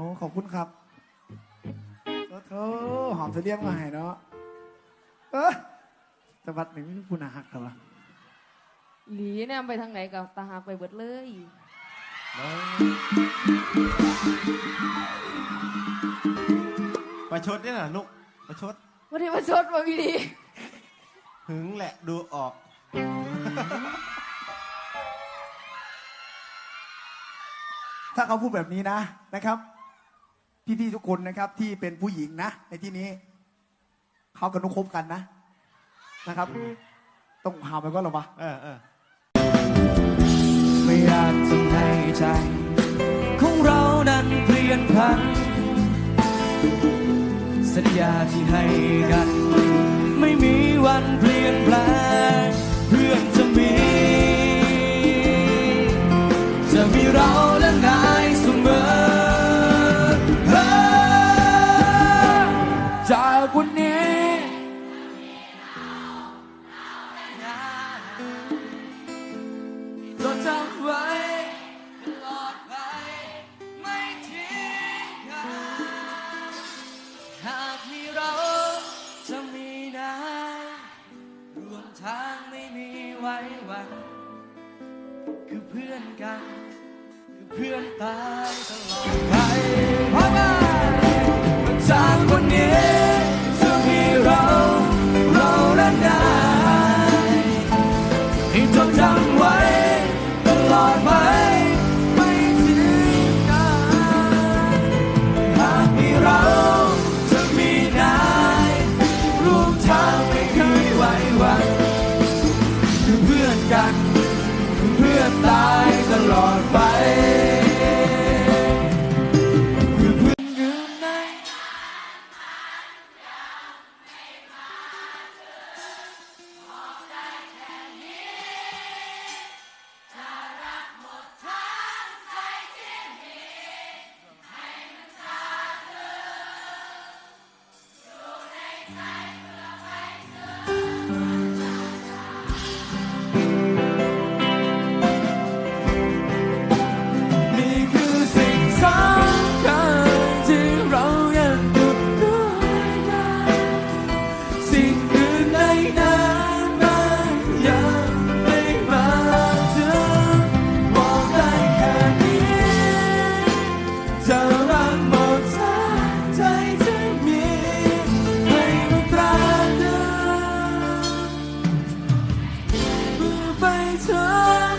โอ้หอมเสลียงมาให้เนาะเออสวัสดีมีผู้น่าหักเหรอหลีเนี่ยไปทางไหนกับตาหักไปเบิดเลยประชดนี่น่ะนุกประชดวันนี้มาชดมาพี่ดีหึงแหละดูออก ถ้าเขาพูดแบบนี้นะนะครับ พี่ๆทุกคนนะครับที่เป็นผู้หญิงนะ ในที่นี้เขากับนุกคบกันนะนะครับ ต้องหาไปก็หรอวะเออเออไม่อยากทำให้ใจ ของเรานั้นเปลี่ยนพลันสัญญาที่ให้กัน ไม่มีวันเปลี่ยนแปลง จดจำไว้ตลอดไปไม่ทิ้งกันหากมีเราจะมีนายรวมทางไม่มีไว้วัน คือเพื่อนกัน คือเพื่อนตายตลอดไป นี่ time.